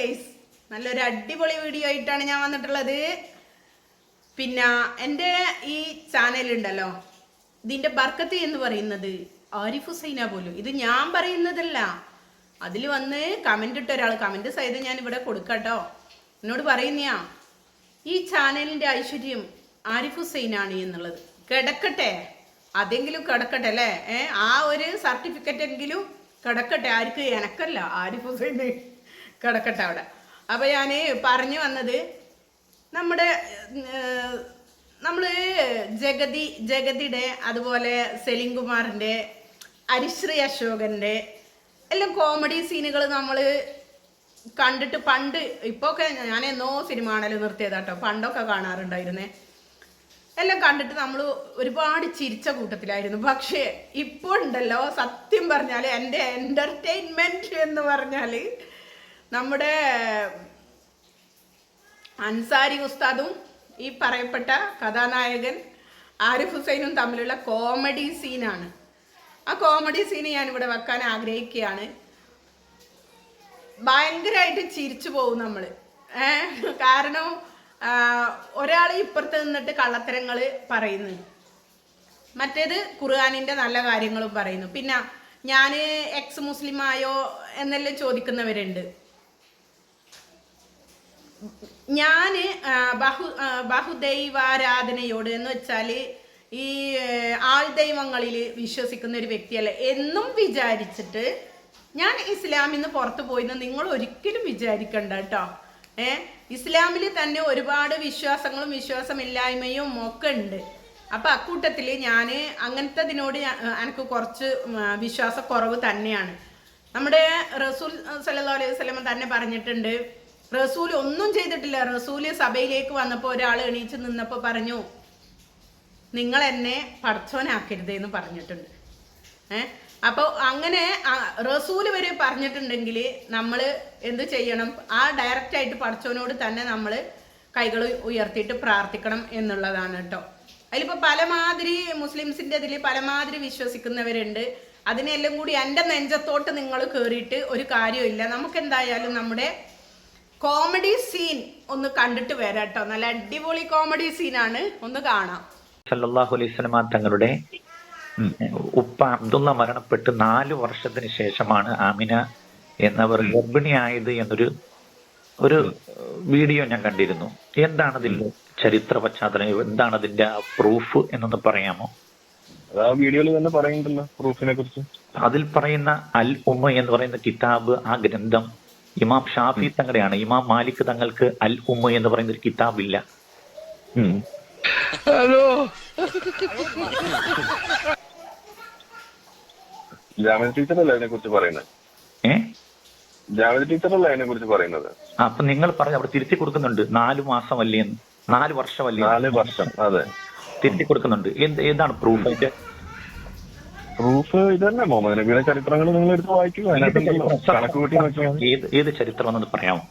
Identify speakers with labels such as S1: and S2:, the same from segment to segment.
S1: Guys നല്ലൊരു അടിപൊളി video ആയിട്ടാണ് ഞാൻ വന്നിട്ടുള്ളത്. പിന്നെ എന്റെ ഈ ചാനലുണ്ടല്ലോ ഇതിന്റെ ബർക്കത്ത് എന്ന് പറയുന്നത് ആരിഫ് ഹുസൈന പോലും. ഇത് ഞാൻ പറയുന്നതല്ല. അതിൽ വന്ന് കമന്റ് ഇട്ട ഒരാൾ കമന്റ് സഹിതം ഞാൻ ഇവിടെ കൊടുക്കട്ടോ. എന്നോട് പറയുന്നയാ ഈ ചാനലിന്റെ ഐശ്വര്യം ആരിഫ് ഹുസൈനാണ് എന്നുള്ളത്. കിടക്കട്ടെ. അതെങ്കിലും കിടക്കട്ടെ അല്ലേ? ആ ഒരു സർട്ടിഫിക്കറ്റ് എങ്കിലും കിടക്കട്ടെ. ആർക്ക്? എനക്കല്ല. ആരിഫ് ഹുസൈന്. കിടക്കട്ടെ അവിടെ. അപ്പോൾ ഞാൻ പറഞ്ഞു വന്നത് നമ്മുടെ നമ്മൾ ജഗതി ജഗതിയുടെ അതുപോലെ സെലിം കുമാറിന്റെ അരിശ്രീ അശോകന്റെ എല്ലാം കോമഡി സീനുകൾ നമ്മൾ കണ്ടിട്ട് പണ്ട് ഇപ്പോൾ ഒക്കെ ഞാൻ എന്നോ സിനിമ കാണൽ നിർത്തിയതാട്ടോ. പണ്ടൊക്കെ കാണാറുണ്ടായിരുന്നേ. എല്ലാം കണ്ടിട്ട് നമ്മൾ ഒരുപാട് ചിരിച്ച കൂട്ടത്തിലായിരുന്നു. പക്ഷേ ഇപ്പോൾ ഉണ്ടല്ലോ സത്യം പറഞ്ഞാൽ എന്റെ എന്റർടൈൻമെന്റ് എന്ന് പറഞ്ഞാൽ നമ്മുടെ അൻസാരി ഉസ്താദും ഈ പറയപ്പെട്ട കഥാനായകൻ ആരിഫ് ഹുസൈനും തമ്മിലുള്ള കോമഡി സീനാണ്. ആ കോമഡി സീന് ഇവിടെ വെക്കാൻ ആഗ്രഹിക്കുകയാണ്. ഭയങ്കരമായിട്ട് ചിരിച്ചു പോകും നമ്മൾ കാരണം ഒരാൾ ഇപ്പുറത്ത് നിന്നിട്ട് കള്ളത്തരങ്ങൾ പറയുന്നു. മറ്റേത് ഖുർആാനിന്റെ നല്ല കാര്യങ്ങളും പറയുന്നു. പിന്നെ ഞാൻ എക്സ് മുസ്ലിമായോ എന്നെല്ലാം ചോദിക്കുന്നവരുണ്ട്. ഞാൻ ബഹു ബഹുദൈവാരാധനയോട് എന്ന് വെച്ചാൽ ഈ ആൾ ദൈവങ്ങളിൽ വിശ്വസിക്കുന്ന ഒരു വ്യക്തിയല്ല. എന്നും വിചാരിച്ചിട്ട് ഞാൻ ഇസ്ലാമിൽ നിന്ന് പുറത്തു പോയിന്ന് നിങ്ങൾ ഒരിക്കലും വിചാരിക്കണ്ട കേട്ടോ. ഏ ഇസ്ലാമിൽ തന്നെ ഒരുപാട് വിശ്വാസങ്ങളും വിശ്വാസമില്ലായ്മയും ഒക്കെ ഉണ്ട്. അപ്പൊ അക്കൂട്ടത്തിൽ ഞാൻ അങ്ങനത്തതിനോട് എനിക്ക് കുറച്ച് വിശ്വാസക്കുറവ് തന്നെയാണ്. നമ്മുടെ റസൂൽ സല്ലാ അലൈഹി വസല്ലം തന്നെ പറഞ്ഞിട്ടുണ്ട് റസൂൽ ഒന്നും ചെയ്തിട്ടില്ല. റസൂൽ സഭയിലേക്ക് വന്നപ്പോൾ ഒരാൾ എണീച്ച് നിന്നപ്പോൾ പറഞ്ഞു നിങ്ങൾ എന്നെ പഠിച്ചോനാക്കരുത് എന്ന് പറഞ്ഞിട്ടുണ്ട്. ഏ? അപ്പോൾ അങ്ങനെ റസൂൽ വരെ പറഞ്ഞിട്ടുണ്ടെങ്കിൽ നമ്മൾ എന്ത് ചെയ്യണം? ആ ഡയറക്റ്റ് ആയിട്ട് പഠിച്ചവനോട് തന്നെ നമ്മൾ കൈകൾ ഉയർത്തിയിട്ട് പ്രാർത്ഥിക്കണം എന്നുള്ളതാണ് കേട്ടോ. അതിലിപ്പോൾ പലമാതിരി മുസ്ലിംസിന്റെ ഇതിൽ പലമാതിരി വിശ്വസിക്കുന്നവരുണ്ട്. അതിനെല്ലാം കൂടി എന്റെ നെഞ്ചത്തോട്ട് നിങ്ങൾ കയറിയിട്ട് ഒരു കാര്യമില്ല. നമുക്ക് എന്തായാലും നമ്മുടെ കോമഡി സീൻ ഒന്ന് കണ്ടിട്ട് വരാട്ടോ കേട്ടോ നല്ല അടിപൊളി കോമഡി സീനാണ് ഒന്ന് കാണാം.
S2: സല്ലല്ലാഹു അലൈഹി സ്വലമ തങ്ങളുടെ ഉപ്പ അബ്ദുള്ള മരണപ്പെട്ട് നാല് വർഷത്തിന് ശേഷമാണ് ആമിന എന്നവർ ഗർഭിണിയായത് എന്നൊരു ഒരു വീഡിയോ ഞാൻ കണ്ടിരുന്നു. എന്താണ് അതിന്റെ ചരിത്ര പശ്ചാത്തലം? എന്താണ് അതിന്റെ പ്രൂഫ് എന്നൊന്ന് പറയാമോ?
S3: ആ വീഡിയോയിൽ തന്നെ പറയുന്നുണ്ടല്ലോ പ്രൂഫിനെ കുറിച്ച്.
S2: അതിൽ പറയുന്ന അൽ ഉമ്മ എന്ന് പറയുന്ന കിതാബ് ആ ഗ്രന്ഥം ഇമാം ഷാഫി തങ്ങളുടെയാണ്. ഇമാം മാലിക് തങ്ങൾക്ക് അൽ ഉമ്മ എന്ന് പറയുന്ന ഒരു
S3: കിതാബില്ല. ടീച്ചറല്ലേ അതിനെ കുറിച്ച് പറയുന്നത്?
S2: ഏ?
S3: ജാമിത ടീച്ചറല്ലേ അതിനെ കുറിച്ച് പറയുന്നത്?
S2: അപ്പൊ നിങ്ങൾ പറഞ്ഞു അവിടെ തിരുത്തി കൊടുക്കുന്നുണ്ട്. നാലു മാസം അല്ലേ നാല് വർഷമല്ലേ
S3: നാല് വർഷം അതെ.
S2: തിരുത്തി കൊടുക്കുന്നുണ്ട്. എന്താണ് പ്രൂഫ് അതിന്റെ
S3: പ്രൂഫ് ഇത് തന്നെ മുഹമ്മദ് നബിയുടെ ചരിത്രങ്ങൾ നിങ്ങൾ എടുത്ത് വായിക്കുക അതിനകത്തുണ്ടല്ലോ കണക്ക് കൂട്ടി നോക്കിയാൽ.
S2: ഏത് ഏത് ചരിത്രം എന്ന് പറയാമോ?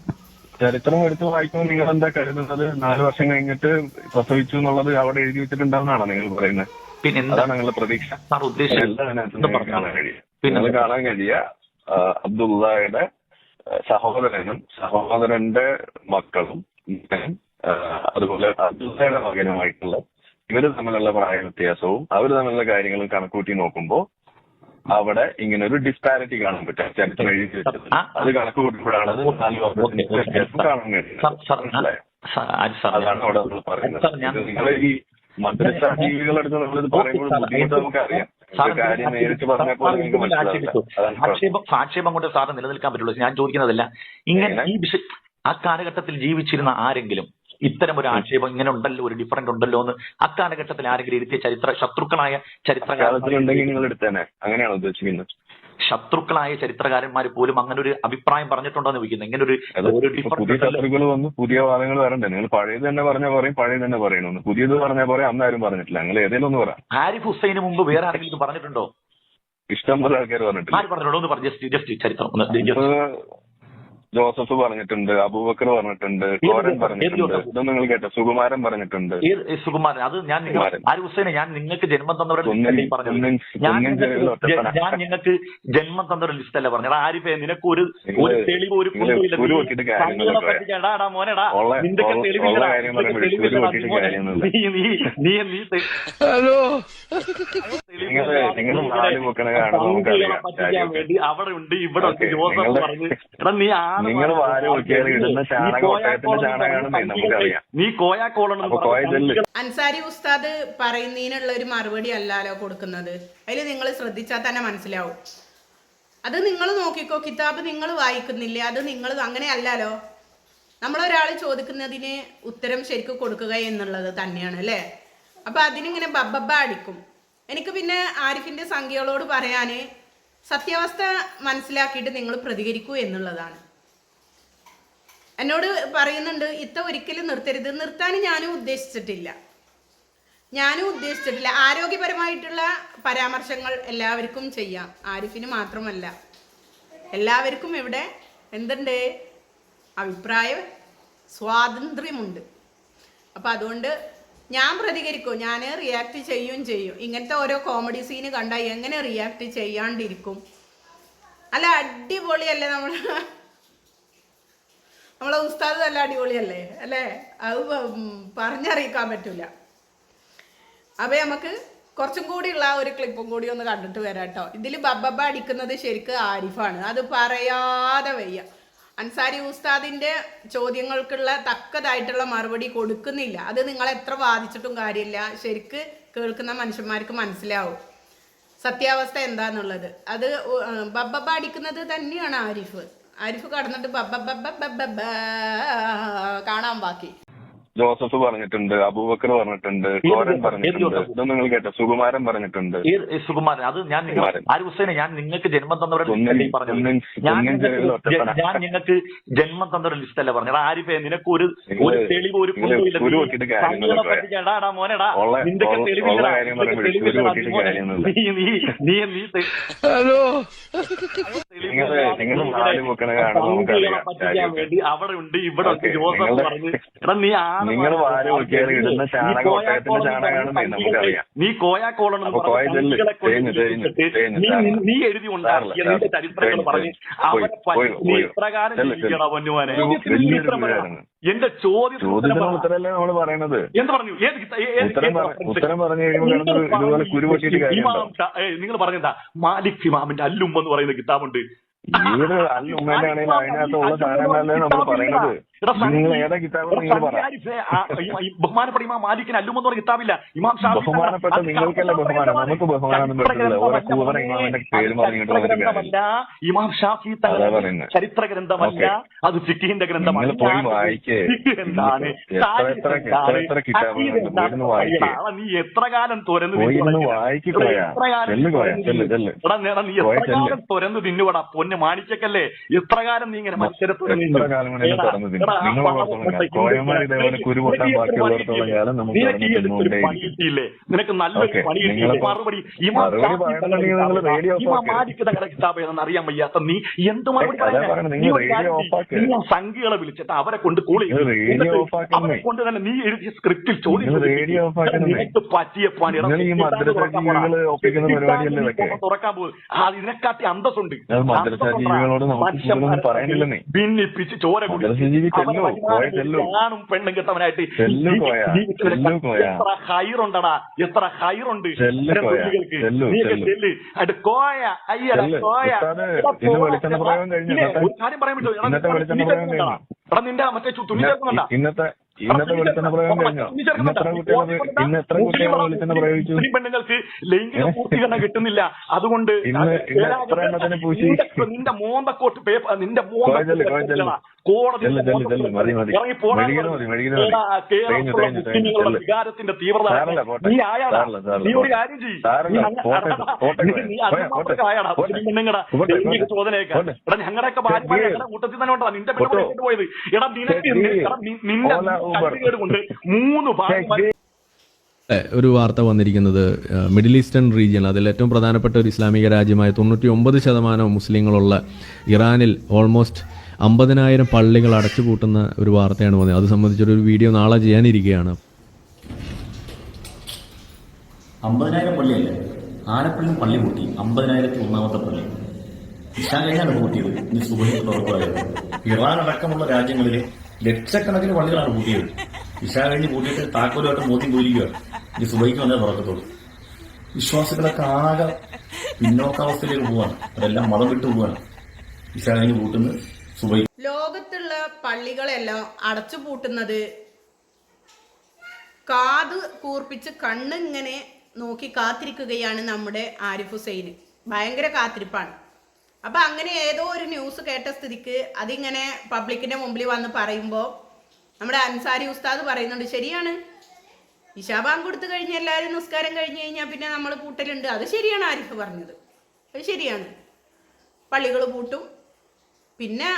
S3: ചരിത്രം എടുത്ത് വായിക്കുമ്പോൾ നിങ്ങൾ എന്താ കരുതുന്നത്? നാല് വർഷം കഴിഞ്ഞിട്ട് പ്രസവിച്ചു എന്നുള്ളത് അവിടെ എഴുതി വെച്ചിട്ടുണ്ടാവുന്നതാണോ നിങ്ങൾ പറയുന്നത്?
S2: പിന്നെ
S3: അതാണ് നിങ്ങളുടെ പ്രതീക്ഷ.
S2: സാർ ഉദ്ദേശിച്ചത്
S3: അതിനകത്ത് കാണാൻ. കഴിയും
S2: പിന്നെ
S3: കാണാൻ കഴിയുക അബ്ദുള്ളയുടെ സഹോദരനും സഹോദരന്റെ മക്കളും അതുപോലെ അബ്ദുള്ളയുടെ മകനുമായിട്ടുള്ള ഇവർ തമ്മിലുള്ള പ്രായ വ്യത്യാസവും അവർ തമ്മിലുള്ള കാര്യങ്ങളും കണക്കൂട്ടി നോക്കുമ്പോൾ അവിടെ ഇങ്ങനെ ഒരു ഡിസ്പാരിറ്റി കാണാൻ പറ്റും. ചരിത്രം എഴുതി വെച്ചത് അത് കണക്ക് കൂട്ടുമ്പോഴാണ് അത് നാല് വ്യത്യാസം കാണാൻ കഴിയുന്നത്. അതാണ് അവിടെ നമ്മൾ പറയുന്നത്.
S2: ഞാൻ-
S3: ഈ മദ്രസ ജീവികളെടുത്ത് നമ്മളിത് പറയുമ്പോൾ ബുദ്ധിമുട്ട് നമുക്കറിയാം.
S2: ആക്ഷേപം ആക്ഷേപം കൊണ്ട് സാറിന് നിലനിൽക്കാൻ പറ്റുള്ളൂ. ഞാൻ ചോദിക്കുന്നതല്ല ഇങ്ങനെ ഈ ആ കാലഘട്ടത്തിൽ ജീവിച്ചിരുന്ന ആരെങ്കിലും ഇത്തരം ഒരു ആക്ഷേപം ഇങ്ങനെ ഉണ്ടല്ലോ ഒരു ഡിഫറന്റ് ഉണ്ടല്ലോ എന്ന് അക്കാലഘട്ടത്തിൽ ആരെങ്കിലും ഇരുത്തിയ ചരിത്ര ശത്രുക്കളായ ചരിത്രകാരന്മാർ ശത്രുക്കളായ ചരിത്രകാരന്മാർ പോലും അങ്ങനെ ഒരു അഭിപ്രായം പറഞ്ഞിട്ടുണ്ടോന്ന് ചോദിക്കുന്നത് ഇങ്ങനെ ഒരു
S3: പുതിയ
S2: ഡിഫറന്റ്
S3: ശത്രുക്കൾ വന്ന് പുതിയ വാദങ്ങൾ വരണ്ടേ? നിങ്ങൾ പഴയത് തന്നെ പറഞ്ഞാൽ പറയും പഴയത് തന്നെ പറയണമെന്ന്. പുതിയത് പറഞ്ഞാൽ പറയും അന്ന് ആരും പറഞ്ഞിട്ടില്ല. നിങ്ങൾ ഏതെങ്കിലും ഒന്ന് പറ.
S2: ആരിഫ് ഹുസൈന് മുമ്പ് വേറെ ആരെങ്കിലും ഇത് പറഞ്ഞിട്ടുണ്ടോ?
S3: ഇഷ്ടം പോലെ ആൾക്കാർ പറഞ്ഞിട്ടില്ല.
S2: ആര് പറഞ്ഞിട്ടുണ്ടോ? ഒന്ന് പറഞ്ഞു ജസ്റ്റ് ജസ്റ്റ് ചരിത്രം
S3: ജോസഫ് പറഞ്ഞിട്ടുണ്ട് അബൂബക്കർ പറഞ്ഞിട്ടുണ്ട് കോരൻ പറഞ്ഞിട്ടുണ്ട്? ഇതൊന്നും നിങ്ങൾ കേട്ടോ സുകുമാരൻ പറഞ്ഞിട്ടുണ്ട്.
S4: സുകുമാരൻ അത് ഞാൻ. ആര് ഹുസൈനെ? ഞാൻ നിങ്ങൾക്ക് ജന്മം തന്നവരുടെ
S3: കുന്നൻ-
S4: ഞാൻ നിങ്ങൾക്ക്
S3: ജന്മം ഒറ്റപ്പന.
S4: ഞാൻ അല്ല പറഞ്ഞത്? ആരിഫേ നിനക്ക് ഒരു ഒരു തെളിവ് ഒരു മോനെടാ
S3: തെളിവില്ല.
S4: വേണ്ടി അവിടെ ഉണ്ട് ഇവിടെ ഉണ്ട് ജോസഫ് പറഞ്ഞു. എടാ നീ ആണ്
S3: വാരി ഇടുന്ന ചാണകം
S4: നീ കോയാ
S3: ഒട്ടകത്തിന്റെ ചാണകമാണെന്ന് നമുക്കറിയാം.
S4: നീ കോയാ
S1: അൻസാരി ഉസ്താദ് പറയുന്നതിനുള്ള ഒരു മറുപടി അല്ലാലോ കൊടുക്കുന്നത്? അതിൽ നിങ്ങൾ ശ്രദ്ധിച്ചാൽ തന്നെ മനസ്സിലാവും. അത് നിങ്ങൾ നോക്കിക്കോ കിതാബ് നിങ്ങൾ വായിക്കുന്നില്ലേ? അത് നിങ്ങൾ അങ്ങനെ അല്ലല്ലോ നമ്മളൊരാൾ ചോദിക്കുന്നതിന് ഉത്തരം ശരിക്കും കൊടുക്കുക എന്നുള്ളത് തന്നെയാണ് അല്ലേ? അപ്പൊ അതിനിങ്ങനെ ബബ്ബബ്ബ അടിക്കും. എനിക്ക് പിന്നെ ആരിഫിന്റെ സംഖ്യകളോട് പറയാന് സത്യാവസ്ഥ മനസ്സിലാക്കിയിട്ട് നിങ്ങൾ പ്രതികരിക്കൂ എന്നുള്ളതാണ്. എന്നോട് പറയുന്നുണ്ട് ഇത്ത ഒരിക്കലും നിർത്തരുത്. നിർത്താൻ ഞാനും ഉദ്ദേശിച്ചിട്ടില്ല. ഞാനും ഉദ്ദേശിച്ചിട്ടില്ല. ആരോഗ്യപരമായിട്ടുള്ള പരാമർശങ്ങൾ എല്ലാവർക്കും ചെയ്യാം. ആരിഫിന് മാത്രമല്ല. എല്ലാവർക്കും ഇവിടെ എന്തുണ്ട്? അഭിപ്രായ സ്വാതന്ത്ര്യമുണ്ട്. അപ്പം അതുകൊണ്ട് ഞാൻ പ്രതികരിക്കും. ഞാൻ റിയാക്ട് ചെയ്യും ചെയ്യും. ഇങ്ങനത്തെ ഓരോ കോമഡി സീന് കണ്ടാൽ എങ്ങനെ റിയാക്ട് ചെയ്യാണ്ടിരിക്കും. അല്ല അടിപൊളിയല്ലേ നമ്മൾ നമ്മളെ ഉസ്താദ് നല്ല അടിപൊളിയല്ലേ? അല്ലേ? അത് പറഞ്ഞറിയിക്കാൻ പറ്റില്ല അപ്പൊ നമുക്ക് കുറച്ചും കൂടിയുള്ള ഒരു ക്ലിപ്പും കൂടി ഒന്ന് കണ്ടിട്ട് വരാം കേട്ടോ. ഇതിൽ ബബ്ബബ അടിക്കുന്നത് ശരിക്ക് ആരിഫാണ്. അത് പറയാതെ വയ്യ. അൻസാരി ഉസ്താദിന്റെ ചോദ്യങ്ങൾക്കുള്ള തക്കതായിട്ടുള്ള മറുപടി കൊടുക്കുന്നില്ല. അത് നിങ്ങൾ എത്ര വാദിച്ചിട്ടും കാര്യമില്ല. ശരിക്ക് കേൾക്കുന്ന മനുഷ്യന്മാർക്ക് മനസ്സിലാവും. സത്യാവസ്ഥ എന്താന്നുള്ളത്. അത് ബബ്ബബ അടിക്കുന്നത് തന്നെയാണ് ആരിഫ്. ആരിഫ് കടന്നിട്ട് കാണാൻ ബാക്കി.
S3: ജോസഫ് പറഞ്ഞിട്ടുണ്ട് അബൂബക്കർ പറഞ്ഞിട്ടുണ്ട് കോരൻ പറഞ്ഞിട്ടുണ്ട്? ഇതൊന്നും നിങ്ങൾ കേട്ടോ. സുകുമാരൻ പറഞ്ഞിട്ടുണ്ട്.
S4: സുകുമാരൻ അത് ഞാൻ. ആര് ഹുസൈനെ? ഞാൻ നിങ്ങൾക്ക് ജന്മം
S3: തന്നവരെ
S4: ഞാൻ നിങ്ങൾക്ക്
S3: ജന്മം
S4: ഞാൻ നിങ്ങൾക്ക് ജന്മം തന്നവരുടെ ലിസ്റ്റല്ലേ പറഞ്ഞത്? ആരിഫേ നിനക്ക് ഒരു ഒരു തെളിവ് ഒരു മോനെടാ
S3: നിന്റെ
S4: തെളിവില്ലടാ. നീ നീ. വേണ്ടി അവിടെ ഉണ്ട്. ഇവിടെ ജോസഫ് പറഞ്ഞു. എടാ നീ ആണ് നിങ്ങൾ
S3: വാര പൊക്കിയാൽ ഇടുന്ന ചാണകം ഒട്ടകത്തിന്റെ ചാണകമാണെന്ന് നമുക്കറിയാം.
S4: നീ കോയാ
S3: തേഞ്ഞ്,
S4: നീ എഴുതി ഉണ്ടാക്കിയ
S3: സാറില്ല,
S4: നിന്റെ ചരിത്രങ്ങൾ പറഞ്ഞ്. അവരെ നീ. ഇപ്രകാരം. പൊന്നുവാനെ. എന്റെ
S3: ചോദ്യം നമ്മൾ പറയണത്?
S4: എന്ത് പറഞ്ഞു?
S3: ഉത്തരം പറഞ്ഞു
S4: നിങ്ങൾ നിങ്ങൾ പറഞ്ഞെന്താ? മാലിക് ഇമാമിന്റെ അല്ലും എന്ന് പറയുന്ന കിതാബുണ്ട്.
S3: അതിനകത്തുള്ള സാധനങ്ങളല്ലേ നമ്മൾ പറയണത്?
S4: ബഹുമാനപ്പെട്ട ഇമാം മാലിക്കിന് അല്ലുമെന്ന് പറഞ്ഞ കിതാബില്ല ഇമാം
S3: ബഹുമാനപ്പെട്ട നിങ്ങൾക്കല്ല ബഹുമാനം? നമുക്ക്
S4: ഗ്രന്ഥമല്ല ഇമാം ഷാഫി ചരിത്ര ഗ്രന്ഥമല്ല അത് ഫിഖിന്റെ ഗ്രന്ഥമല്ല എന്താണ്? നീ എത്ര കാലം
S3: തുരന്ന്.
S4: എത്ര കാലം നീ എത്ര. കാലം തുരന്ന് തിന്നുവടാ? പൊന്ന് മാണിക്കല്ലേ എത്ര കാലം നീ ഇങ്ങനെ മത്സരത്തിൽ
S3: തുറന്ന്. നിങ്ങൾ ഓർത്തോളാം. കോയമാർ ഇതേപോലെ കുരു പൊട്ടാൻ ബാക്കിയുള്ളിടത്തോളം കാലം നമുക്ക്.
S4: കിട്ടിയില്ലേ നിനക്ക് നല്ലൊരു പണി മറുപടി അറിയാൻ വയ്യാത്ത നീ എന്ത് മറുപടി സംഖ്യകളെ വിളിച്ചിട്ട് അവരെ കൊണ്ട് കൂളി. അവരെ കൊണ്ട് തന്നെ നീ എഴുതിയ സ്ക്രിപ്റ്റിൽ. നിനക്ക് പറ്റിയ പണി തുറക്കാൻ? പോകും ഇതിനെക്കാട്ടി അന്തസ്സുണ്ട്. ഭിന്നിപ്പിച്ച് ചോര കുടിച്ച് ആണും പെണ്ണും കെട്ടവനായിട്ട്. എത്ര ഹൈറുണ്ടടാ എത്ര ഹൈറുണ്ട്.
S3: കോയ,
S4: അയ്യട കോയ? ഒരു കാര്യം പറയാൻ പറ്റുമോ? എടാ, നിന്റെ മറ്റേ തുണി ചേർക്കുന്നുണ്ടോ?
S3: ഇന്നത്തെ ഇന്നത്തെ വെളിച്ചെണ്ണ പ്രയോഗം കഴിഞ്ഞോ. ഇന്ന് എത്ര കുട്ടികൾ ഇന്ന് എത്ര കുട്ടികൾ വെളിച്ചെണ്ണ പ്രയോഗിച്ചു?
S4: മുസ്ലിം പെണ്ണുങ്ങൾക്ക് ലൈംഗിക പൂർത്തീകരണം കിട്ടുന്നില്ല. അതുകൊണ്ട് നിന്റെ- മോന്തക്കോട്ട് പേപ്പർ നിന്റെ
S3: കോയച്ചൽ.
S4: കോടതി
S3: ചെല്ല്, ചെല്ല്, ചെല്ല്. മതി, മതി.
S4: ഇറങ്ങി പോടാ
S3: മെഴുകിയത് മതി, മെഴുകിയത് മതി.
S4: എടാ, കേരളത്തിലുള്ള
S3: തേഞ്ഞ്, തേഞ്ഞ്,
S4: മുസ്ലിങ്ങളുടെ
S3: ചെല്ല്.
S4: വികാരത്തിന്റെ തീവ്രത. നീ ആയാടാ നീ ഒരു. കാര്യം ചെയ്യ് നീ അങ്ങ്
S3: പോട്ടെ, പോട്ടെ,
S4: നീ- നീ
S3: പോട്ടെ,
S4: അത്
S3: പോട്ടെ.
S4: ആയാടാ
S3: പോട്ടെ.
S4: ചോദനയൊക്കെ. എടാ ഞങ്ങളുടെയൊക്കെ ഭാര്യമാരെ
S3: ചെക്ക്.
S4: ഞങ്ങളുടെ കൂട്ടത്തിൽ തന്നെ ഉണ്ടാ നിന്റെ. പെണ്ണുകൊണ്ട് പോയത് എടാ നിനക്ക് നിന്റെ കൊണ്ട് മൂന്ന് ഭാര്യമാർ
S5: ഒരു വാർത്ത വന്നിരിക്കുന്നത് മിഡിൽ ഈസ്റ്റേൺ റീജിയൻ അതിൽ ഏറ്റവും പ്രധാനപ്പെട്ട ഒരു ഇസ്ലാമിക രാജ്യമായ തൊണ്ണൂറ്റി ഒമ്പത് ശതമാനം മുസ്ലിങ്ങളുള്ള ഇറാനിൽ ഓൾമോസ്റ്റ് അമ്പതിനായിരം പള്ളികൾ അടച്ചുപൂട്ടുന്ന ഒരു വാർത്തയാണ് വന്നത്. അത് സംബന്ധിച്ചൊരു വീഡിയോ നാളെ ചെയ്യാനിരിക്കുകയാണ്.
S6: അമ്പതിനായിരം പള്ളിയല്ലേ? ആലപ്പുഴയിൽ പള്ളി പൂട്ടി. അമ്പതിനായിരത്തി ഒന്നാമത്തെ പള്ളി. ഇഷാ കഴിഞ്ഞാണ് പൂട്ടിയത്. ഇനി സുബഹി തുറക്കുമായിരുന്നു ഇറാൻ അടക്കമുള്ള രാജ്യങ്ങളിൽ ലക്ഷക്കണക്കിന് പള്ളികളാണ് പൂട്ടിയത്. ഇഷാ കഴിഞ്ഞ് പൂട്ടിയിട്ട് താക്കോലുമായിട്ട് മോദി പോയിരിക്കുകയാണ് ഇനി സുബഹിക്ക് വന്നേ തുറക്കത്തുള്ളൂ. വിശ്വാസികളൊക്കെ ആകെ പിന്നോക്കാവസ്ഥയിലേക്ക് പോവാണ്. അതെല്ലാം മതം വിട്ടു പോവാണ് ഇഷാ കഴിഞ്ഞ് പൂട്ടുന്നത്
S1: ലോകത്തുള്ള പള്ളികളെല്ലാം അടച്ചുപൂട്ടുന്നത് കാത് കൂർപ്പിച്ച് കണ്ണിങ്ങനെ നോക്കി കാത്തിരിക്കുകയാണ് നമ്മുടെ ആരിഫ് ഹുസൈന്. ഭയങ്കര കാത്തിരിപ്പാണ്. അപ്പൊ അങ്ങനെ ഏതോ ഒരു ന്യൂസ് കേട്ട സ്ഥിതിക്ക് അതിങ്ങനെ പബ്ലിക്കിന്റെ മുമ്പിൽ വന്ന് പറയുമ്പോൾ നമ്മുടെ അൻസാരി ഉസ്താദ് പറയുന്നുണ്ട് ശരിയാണ്. ഇഷാബാങ്ക് കൊടുത്തു കഴിഞ്ഞ് എല്ലാവരും നിസ്കാരം കഴിഞ്ഞ് കഴിഞ്ഞാൽ പിന്നെ നമ്മൾ പൂട്ടലുണ്ട്. അത് ശരിയാണ് ആരിഫ് പറഞ്ഞത്. അത് ശരിയാണ്. പള്ളികൾ പൂട്ടും പിന്നെ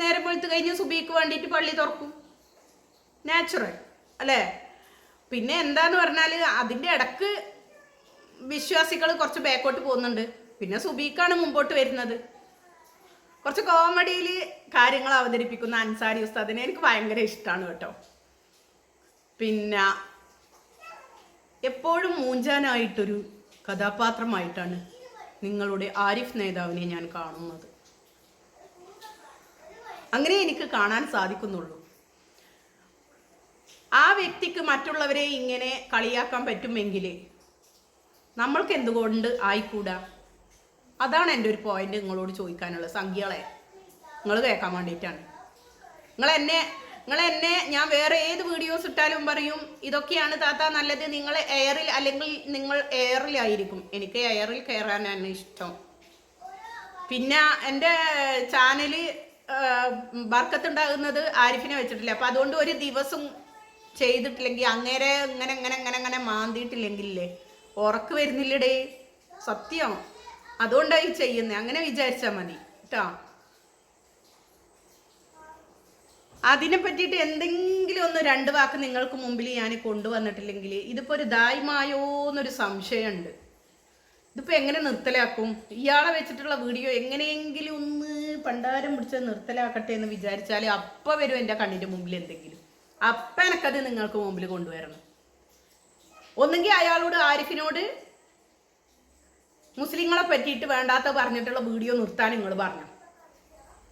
S1: നേരം വെളുത്ത് കഴിഞ്ഞ് സുബിക്ക് വേണ്ടിയിട്ട് പള്ളി തുറക്കും. നാച്ചുറൽ അല്ലേ? പിന്നെ എന്താന്ന് പറഞ്ഞാൽ അതിന്റെ ഇടയ്ക്ക് വിശ്വാസികൾ കുറച്ച് ബാക്കോട്ട് പോകുന്നുണ്ട്. പിന്നെ സുബീക്കാണ് മുമ്പോട്ട് വരുന്നത്. കുറച്ച് കോമഡിയിൽ കാര്യങ്ങൾ അവതരിപ്പിക്കുന്ന അൻസാരി ഉസ്താദിനെ എനിക്ക് ഭയങ്കര ഇഷ്ടമാണ് കേട്ടോ. പിന്നെ എപ്പോഴും മൂഞ്ചാനായിട്ടൊരു കഥാപാത്രമായിട്ടാണ് നിങ്ങളുടെ ആരിഫ് നേതാവിനെ ഞാൻ കാണുന്നത്. അങ്ങനെ എനിക്ക് കാണാൻ സാധിക്കുന്നുള്ളൂ. ആ വ്യക്തിക്ക് മറ്റുള്ളവരെ ഇങ്ങനെ കളിയാക്കാൻ പറ്റുമെങ്കിൽ നമ്മൾക്ക് എന്തുകൊണ്ട് ആയിക്കൂടാ? അതാണ് എന്റെ ഒരു പോയിന്റ് നിങ്ങളോട് ചോദിക്കാനുള്ളത്. സംഖ്യകളെ നിങ്ങൾ കേൾക്കാൻ വേണ്ടിയിട്ടാണ്. നിങ്ങൾ എന്നെ നിങ്ങൾ എന്നെ ഞാൻ വേറെ ഏത് വീഡിയോസ് ഇട്ടാലും പറയും ഇതൊക്കെയാണ് താത്ത നല്ലത്. നിങ്ങൾ എയറിൽ അല്ലെങ്കിൽ നിങ്ങൾ എയറിലായിരിക്കും എനിക്ക് എയറിൽ കയറാനാണ് ഇഷ്ടം. പിന്നെ എന്റെ ചാനൽ ബർക്കത്തുണ്ടാകുന്നത് ആരിഫിനെ വെച്ചിട്ടില്ല. അപ്പം അതുകൊണ്ട് ഒരു ദിവസം ചെയ്തിട്ടില്ലെങ്കിൽ അങ്ങേരെ ഇങ്ങനെ ഇങ്ങനെ ഇങ്ങനെ ഇങ്ങനെ മാന്തിയിട്ടില്ലെങ്കിലേ ഉറക്ക് വരുന്നില്ലടേ? സത്യം. അതുകൊണ്ടായി ചെയ്യുന്നത് അങ്ങനെ വിചാരിച്ചാൽ മതി. കേട്ടോ അതിനെ പറ്റിയിട്ട് എന്തെങ്കിലും ഒന്ന് രണ്ട് വാക്ക് നിങ്ങൾക്ക് മുമ്പിൽ ഞാൻ കൊണ്ടുവന്നിട്ടില്ലെങ്കിൽ ഇതിപ്പോ ഒരു ദായ്മായോ എന്നൊരു സംശയമുണ്ട്. ഇതിപ്പോൾ എങ്ങനെ നിർത്തലാക്കും? ഇയാളെ വെച്ചിട്ടുള്ള വീഡിയോ എങ്ങനെയെങ്കിലും പണ്ടാരം പിടിച്ച് നിർത്തലാക്കട്ടെ എന്ന് വിചാരിച്ചാൽ അപ്പം വരും എന്റെ കണ്ണിന്റെ മുമ്പിൽ എന്തെങ്കിലും. അപ്പം എനക്കത് നിങ്ങൾക്ക് മുമ്പിൽ കൊണ്ടുവരണം. ഒന്നെങ്കിൽ അയാളോട് ആരിഫിനോട് മുസ്ലിങ്ങളെ പറ്റിയിട്ട് വേണ്ടാത്ത പറഞ്ഞിട്ടുള്ള വീഡിയോ നിർത്താൻ നിങ്ങൾ പറഞ്ഞു.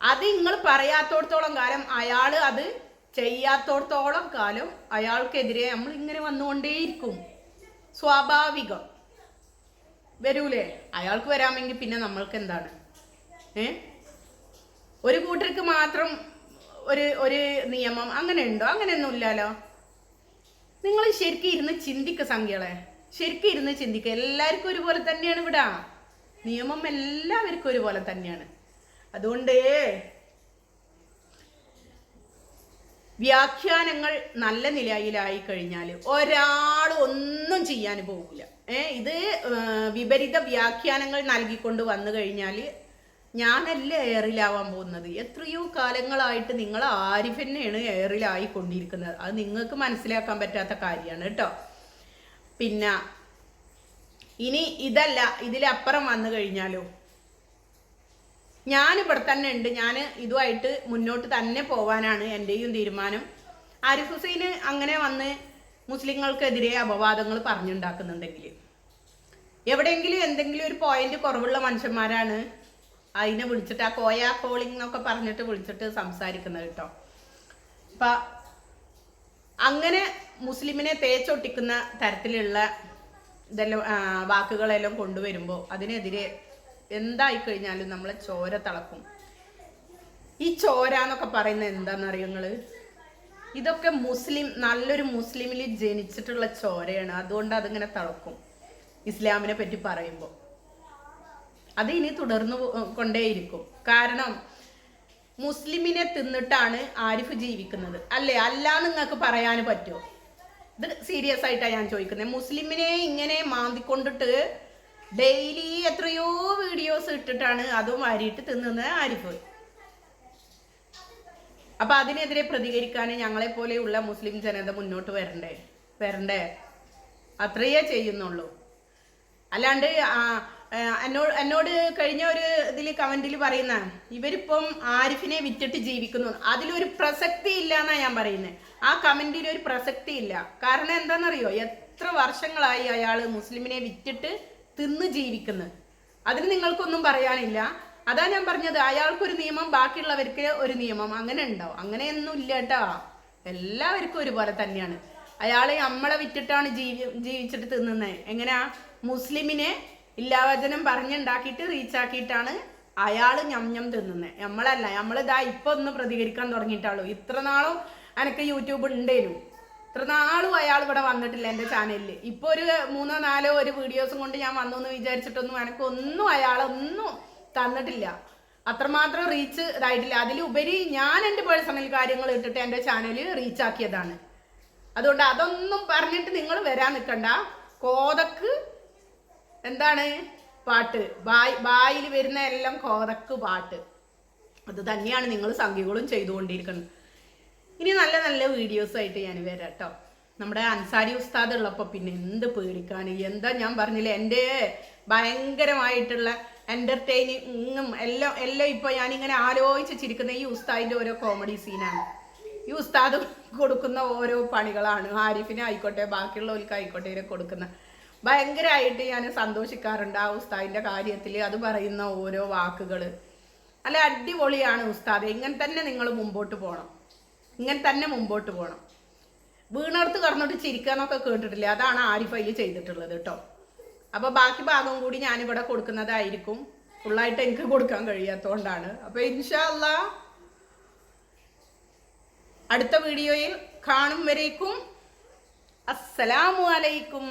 S1: അത് നിങ്ങൾ പറയാത്തോടത്തോളം കാലം അയാൾ അത് ചെയ്യാത്തോടത്തോളം കാലം അയാൾക്കെതിരെ നമ്മൾ ഇങ്ങനെ വന്നുകൊണ്ടേയിരിക്കും. സ്വാഭാവികം. വരൂലേ? അയാൾക്ക് വരാമെങ്കിൽ പിന്നെ നമ്മൾക്ക് എന്താണ്? ഏ? ഒരു കൂട്ടർക്ക് മാത്രം ഒരു ഒരു നിയമം അങ്ങനെ ഉണ്ടോ അങ്ങനെയൊന്നും ഇല്ലല്ലോ നിങ്ങൾ ശരിക്കും ഇരുന്ന് ചിന്തിക്ക സംഖ്യകളെ. ശരിക്കും ഇരുന്ന് ചിന്തിക്കുക എല്ലാവർക്കും ഒരുപോലെ തന്നെയാണ് ഇവിടെ. നിയമം എല്ലാവർക്കും ഒരുപോലെ തന്നെയാണ്. അതുകൊണ്ട് വ്യാഖ്യാനങ്ങൾ നല്ല നിലയിലായി കഴിഞ്ഞാൽ ഒരാൾ ഒന്നും ചെയ്യാൻ പോകില്ല ഏഹ് ഇത് വിപരീത വ്യാഖ്യാനങ്ങൾ നൽകിക്കൊണ്ട് വന്നു കഴിഞ്ഞാൽ ഞാനല്ല എയറിലാവാൻ പോകുന്നത്. എത്രയോ കാലങ്ങളായിട്ട് നിങ്ങൾ ആരിഫ് തന്നെയാണ് എയറിലായി കൊണ്ടിരിക്കുന്നത് അത് നിങ്ങൾക്ക് മനസ്സിലാക്കാൻ പറ്റാത്ത കാര്യമാണ് കേട്ടോ. പിന്നെ ഇനി ഇതല്ല ഇതിലപ്പുറം വന്നു കഴിഞ്ഞാലോ? ഞാൻ ഇവിടെ തന്നെ ഉണ്ട്. ഞാൻ ഇതുമായിട്ട് മുന്നോട്ട് തന്നെ പോവാനാണ് എന്റെയും തീരുമാനം. ആരിഫ് ഹുസൈന് അങ്ങനെ വന്ന് മുസ്ലിങ്ങൾക്കെതിരെ അപവാദങ്ങൾ പറഞ്ഞുണ്ടാക്കുന്നുണ്ടെങ്കിൽ. എവിടെയെങ്കിലും എന്തെങ്കിലും ഒരു പോയിന്റ് കുറവുള്ള മനുഷ്യന്മാരാണ് അതിനെ വിളിച്ചിട്ട് ആ കോയ കോളിംഗ് എന്നൊക്കെ പറഞ്ഞിട്ട് വിളിച്ചിട്ട് സംസാരിക്കുന്നത് കേട്ടോ. അപ്പൊ അങ്ങനെ മുസ്ലിമിനെ തേച്ചൊട്ടിക്കുന്ന തരത്തിലുള്ള ഇതെല്ലാം വാക്കുകളെല്ലാം കൊണ്ടുവരുമ്പോൾ അതിനെതിരെ എന്തായി കഴിഞ്ഞാലും നമ്മളെ ചോര തളക്കും. ഈ ചോര എന്നൊക്കെ പറയുന്നത് എന്താണെന്നറിയോ നിങ്ങൾ ഇതൊക്കെ മുസ്ലിം നല്ലൊരു മുസ്ലിമിൽ ജനിച്ചിട്ടുള്ള ചോരയാണ്. അതുകൊണ്ട് അതിങ്ങനെ തളക്കും. ഇസ്ലാമിനെ പറ്റി പറയുമ്പോൾ അത് ഇനി തുടർന്നു കൊണ്ടേയിരിക്കും. കാരണം മുസ്ലിമിനെ തിന്നിട്ടാണ് ആരിഫ് ജീവിക്കുന്നത്. അല്ലേ? അല്ല നിങ്ങൾക്ക് പറയാൻ പറ്റുമോ ഇത് സീരിയസ് ആയിട്ടാണ് ഞാൻ ചോദിക്കുന്നത് മുസ്ലിമിനെ ഇങ്ങനെ മാന്തിക്കൊണ്ടിട്ട് ഡെയിലി എത്രയോ വീഡിയോസ് ഇട്ടിട്ടാണ് അതും വാരിയിട്ട് തിന്നുന്നത് ആരിഫ്. അപ്പൊ അതിനെതിരെ പ്രതികരിക്കാൻ ഞങ്ങളെ പോലെയുള്ള മുസ്ലിം ജനത മുന്നോട്ട് വരണ്ടേ? വരണ്ടേ? അത്രയേ ചെയ്യുന്നുള്ളൂ. അല്ലാണ്ട് എന്നോട് എന്നോട് കഴിഞ്ഞ ഒരു ഇതിൽ കമന്റിൽ പറയുന്ന ഇവരിപ്പം ആരിഫിനെ വിറ്റിട്ട് ജീവിക്കുന്നു. അതിലൊരു പ്രസക്തി ഇല്ല എന്നാണ് ഞാൻ പറയുന്നത് ആ കമന്റിൽ ഒരു പ്രസക്തി ഇല്ല. കാരണം എന്താണെന്നറിയോ എത്ര വർഷങ്ങളായി അയാൾ മുസ്ലിമിനെ വിറ്റിട്ട് തിന്ന് ജീവിക്കുന്നത് അതിന് നിങ്ങൾക്കൊന്നും പറയാനില്ല. അതാ ഞാൻ പറഞ്ഞത് അയാൾക്കൊരു നിയമം ബാക്കിയുള്ളവർക്ക് ഒരു നിയമം. അങ്ങനെ ഉണ്ടാവും. അങ്ങനെയൊന്നും ഇല്ല കേട്ടോ. എല്ലാവർക്കും ഒരുപോലെ തന്നെയാണ്. അയാളെ നമ്മളെ വിറ്റിട്ടാണ് ജീവി ജീവിച്ചിട്ട് തിന്നുന്നത് എങ്ങനെയാ മുസ്ലിമിനെ ഇല്ലാവചനം പറഞ്ഞുണ്ടാക്കിയിട്ട് റീച്ചാക്കിയിട്ടാണ് അയാൾ ഞം തിന്നുന്നത് നമ്മളല്ല നമ്മളിതാ ഇപ്പൊ ഒന്ന് പ്രതികരിക്കാൻ തുടങ്ങിയിട്ടുള്ളൂ ഇത്ര നാളും എനിക്ക് യൂട്യൂബ് ഉണ്ടേനു. ഇത്ര നാളും അയാൾ ഇവിടെ വന്നിട്ടില്ല എന്റെ ചാനലിൽ ഇപ്പോൾ ഒരു മൂന്നോ നാലോ ഒരു വീഡിയോസും കൊണ്ട് ഞാൻ വന്നു എന്ന് വിചാരിച്ചിട്ടൊന്നും എനിക്ക് ഒന്നും അയാളൊന്നും തന്നിട്ടില്ല. അത്രമാത്രം റീച്ച് ഇതായിട്ടില്ല. അതിലുപരി ഞാൻ എന്റെ പേഴ്സണൽ കാര്യങ്ങൾ ഇട്ടിട്ട് എന്റെ റീച്ച് ആക്കിയതാണ് അതുകൊണ്ട് അതൊന്നും പറഞ്ഞിട്ട് നിങ്ങൾ വരാൻ നിൽക്കണ്ട കോതക്ക് എന്താണ്? പാട്ട്. ബായ് ബായിൽ വരുന്ന എല്ലാം കോതക്ക് പാട്ട്. അത് തന്നെയാണ് നിങ്ങൾ സംഖ്യകളും ചെയ്തുകൊണ്ടിരിക്കുന്നത്. ഇനി നല്ല നല്ല വീഡിയോസ് ആയിട്ട് ഞാൻ വരാം കേട്ടോ. നമ്മുടെ അൻസാരി ഉസ്താദ് ഉള്ളപ്പോൾ പിന്നെ എന്ത് പേടിക്കാൻ എന്താ ഞാൻ പറഞ്ഞില്ല? എന്റെ ഭയങ്കരമായിട്ടുള്ള എന്റർടൈനിങ്ങും എല്ലാം എല്ലാം ഇപ്പോൾ ഞാനിങ്ങനെ ആലോചിച്ച് ചിരിക്കുന്ന ഈ ഉസ്താദിന്റെ ഓരോ കോമഡി സീനാണ് ഈ ഉസ്താദ് കൊടുക്കുന്ന ഓരോ പണികളാണ്. ആരിഫിനെ ആയിക്കോട്ടെ ബാക്കിയുള്ളവർക്ക് ആയിക്കോട്ടെ ഇവരെ കൊടുക്കുന്ന ഭയങ്കരമായിട്ട് ഞാൻ സന്തോഷിക്കാറുണ്ട് ആ ഉസ്താദിന്റെ കാര്യത്തിൽ അത് പറയുന്ന ഓരോ വാക്കുകൾ അല്ല അടിപൊളിയാണ് ഉസ്താദ്. ഇങ്ങനെ തന്നെ നിങ്ങൾ മുമ്പോട്ട് പോകണം ഇങ്ങനെ തന്നെ മുമ്പോട്ട് പോകണം വീണർത്ത് കടന്നിട്ട് ചിരിക്കാന്നൊക്കെ കേട്ടിട്ടില്ല? അതാണ് ആരിഫ് അയ്യ ചെയ്തിട്ടുള്ളത് കേട്ടോ. അപ്പോൾ ബാക്കി ഭാഗം കൂടി ഞാനിവിടെ കൊടുക്കുന്നതായിരിക്കും. ഫുള്ളായിട്ട് എനിക്ക് കൊടുക്കാൻ കഴിയാത്തതുകൊണ്ടാണ് അപ്പോൾ ഇൻഷല്ല അടുത്ത വീഡിയോയിൽ കാണും വരേക്കും. അസ്സലാമു അലൈക്കും.